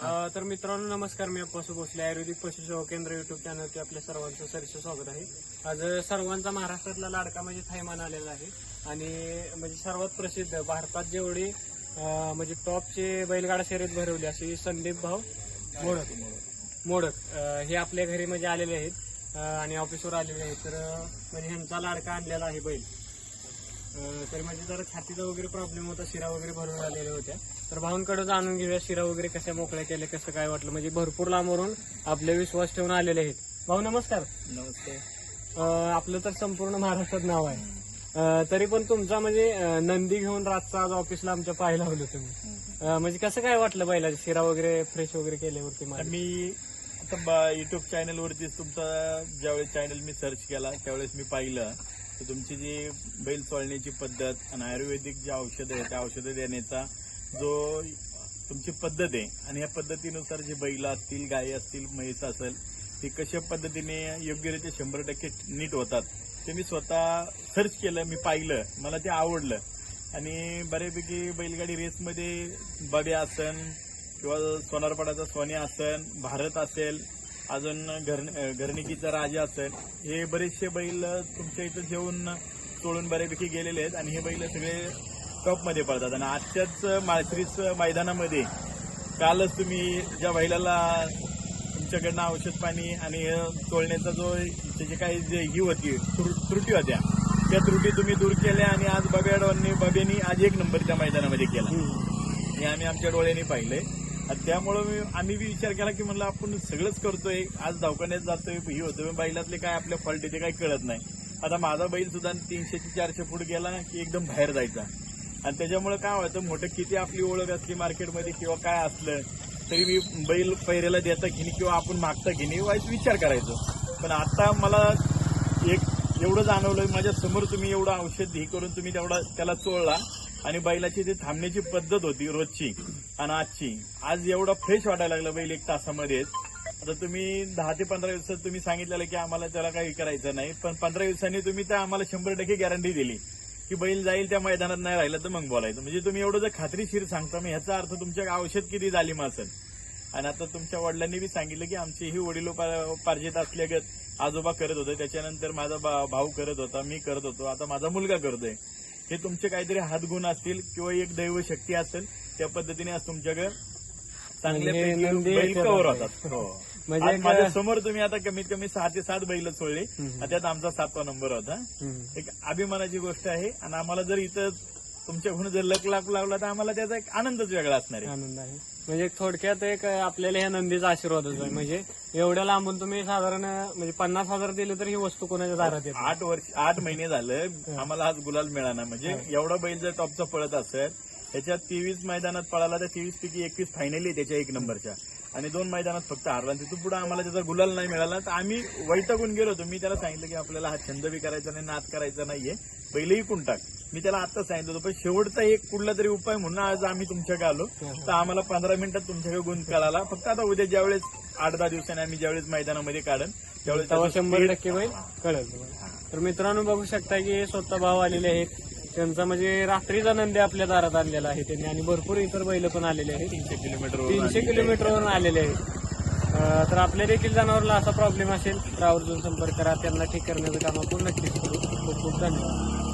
अ, तर मित्रांनो नमस्कार. मी पशु भोसले आयुर्वेदिक पशुसेवा केंद्र युट्यूब चॅनलवरती आपल्या सर्वांचं सरीचं स्वागत आहे. आज सर्वांचा महाराष्ट्रातला लाडका म्हणजे थैमान आलेला आहे. आणि म्हणजे सर्वात प्रसिद्ध भारतात जेवढी अ, म्हणजे टॉपचे बैलगाडा शर्यत भरवली अशी संदीप भाऊ मोडक. मोडक अ, हे आपल्या घरी म्हणजे आलेले आहेत. अ, आणि ऑफिसवर आलेले आहेत. तर अ, म्हणजे ह्यांचा लाडका आणलेला आहे बैल. तर म्हणजे जरा छातीचा वगैरे प्रॉब्लेम होता शिरा वगैरे भरून आलेल्या होत्या. तर भाऊंकडे जाणून घेऊया शिरा वगैरे कशा मोकळ्या केल्या कसं काय वाटलं. म्हणजे भरपूर लांबवरून आपले विश्वास ठेवून आलेले आहेत. भाऊ नमस्कार. नमस्ते. आपलं तर संपूर्ण महाराष्ट्रात नाव आहे. तरी पण तुमचा म्हणजे नंदी घेऊन रातचा आज ऑफिसला आमच्या पाहायला होलं तुम्ही. म्हणजे कसं काय वाटलं बैलाचे? शिरा वगैरे फ्रेश वगैरे केल्यावरती मला मी आता युट्यूब चॅनल वरतीच तुमचा ज्यावेळेस चॅनल मी सर्च केला त्यावेळेस मी पाहिलं. तर तुमची जी बैल चोळण्याची पद्धत आणि आयुर्वेदिक जे औषधं आहे त्या औषधं देण्याचा जो तुमची पद्धत आहे आणि या पद्धतीनुसार जे बैल असतील गायी असतील म्हैस असेल ती कशा पद्धतीने योग्यरित्या शंभर टक्के नीट होतात ते मी स्वतः सर्च केलं मी पाहिलं मला ते आवडलं. आणि बऱ्यापैकी बैलगाडी रेसमध्ये बबे आसन किंवा सोनारपाडाचा सोने आसन भारत असेल अजून घर घरणिकीचा राजा असेल. हे बरेचसे बैल तुमच्या इथं जेवून चोळून बऱ्यापैकी गेलेले आहेत आणि हे बैल सगळे टॉपमध्ये पडतात. आणि आजच्याच माळशिरीस मैदानामध्ये कालच तुम्ही ज्या बैलाला तुमच्याकडनं औषध पाणी आणि हे चोळण्याचा जो त्याची काही जे ही होती त्रुटी त्रुटी होत्या त्या त्रुटी तुम्ही दूर केल्या आणि आज बब्याडवांनी बब्यानी आज एक नंबर त्या मैदानामध्ये केला. हे आम्ही आमच्या डोळ्यांनी पाहिलंय. त्यामुळं मी आम्ही बी विचार केला की म्हणलं आपण सगळंच करतोय. आज दवाखान्यात जातोय ही होतोय बैलातले काय आपल्या फॉल्ट ते काही कळत नाही. आता माझा बैल सुद्धा तीनशे ते चारशे फूट गेला की एकदम बाहेर जायचा. आणि त्याच्यामुळे काय व्हायचं मोठं किती आपली ओळख असली मार्केटमध्ये किंवा काय असलं तरी मी बैल पैरेला देता घेणे किंवा आपण मागता घेणे वाईट विचार करायचो. पण आता मला एक एवढं जाणवलं माझ्यासमोर तुम्ही एवढं औषध हे करून तुम्ही तेवढा त्याला चोळला. आणि बैलाची ती थांबण्याची पद्धत होती रोजची आणि आजची आज एवढा फ्रेश वाटायला लागलं बैल एक तासामध्येच आता तुम्ही दहा ते पंधरा दिवसात तुम्ही सांगितलेलं की आम्हाला त्याला काही करायचं नाही पण पंधरा दिवसांनी तुम्ही त्या आम्हाला शंभर टक्के गॅरंटी दिली की बैल जाईल त्या मैदानात नाही राहिलं तर मग बोलायचं. म्हणजे तुम्ही एवढं जर खात्रीशीर सांगता मग ह्याचा अर्थ तुमच्या औषध किती झाली असेल? आणि आता तुमच्या वडिलांनी बी सांगितलं की आमची ही वडिलोपार्जित असल्यागत आजोबा करत होते त्याच्यानंतर माझा भाऊ करत होता मी करत होतो आता माझा मुलगा करतोय. हे तुमचे काहीतरी हातगुण असतील किंवा एक दैव शक्ती असेल त्या पद्धतीने आज तुमच्याकडे चांगल्यापैकी म्हणजे कव्हर. होतात. हो. म्हणजे माझ्यासमोर तुम्ही आता कमीत कमी सहा ते सात बैल सोडले. त्यात आमचा सातवा नंबर होता. एक अभिमानाची गोष्ट आहे. आणि आम्हाला जर इथं तुमच्याकडून जर लक लागू लागला तर आम्हाला त्याचा एक आनंदच वेगळा असणार आहे. आनंद आहे. म्हणजे थोडक्यात एक आपल्याला ह्या नंदीचा आशीर्वादच आहे. म्हणजे एवढ्या लांबून तुम्ही साधारण म्हणजे पन्नास हजार दिले तर ही वस्तू कोणाच्या दारात येते? आठ वर्ष आठ महिने झालं. आम्हाला आज गुलाल मिळाला. म्हणजे एवढा बैल जर टॉपचा पळत असेल त्याच्यात तेवीस मैदानात पळाला तर तेवीस पैकी एकवीस फायनली त्याच्या एक नंबरच्या. आणि दोन मैदानात फक्त हारला. तिथून पुढे आम्हाला त्याचा गुलाल नाही मिळाला. तर आम्ही वैतागून गेलो होतो. मी त्याला सांगितलं की आपल्याला हा छंद बी करायचा नाही नाच करायचा नाहीये. बैलही कोण टाक मी त्याला आता सांगितलं होतं पण शेवटचा एक कुठला तरी उपाय म्हणून आज आम्ही तुमच्याकडे आलो. तर आम्हाला पंधरा मिनिटात तुमच्याकडे गुण कळाला. फक्त आता उद्या ज्यावेळेस आठ दहा दिवसांनी आम्ही ज्यावेळेस मैदानामध्ये काढन त्यावेळेस शंभर टक्के बैल कळेल. तर मित्रांनो बघू शकता की हे स्वतः भाव आलेले आहेत. त्यांचा म्हणजे रात्रीचा नंदी आपल्या दारात आणलेला आहे त्यांनी आणि भरपूर इतर बैल पण आलेले आहेत. तीनशे किलोमीटर तीनशे किलोमीटरवरून आलेले आहेत. तर आपल्या देखील जनावरला असा प्रॉब्लेम असेल तर आवर्जून संपर्क करा. त्यांना ठीक करण्याचं काम आपण नक्कीच करू. खूप खूप धन्यवाद.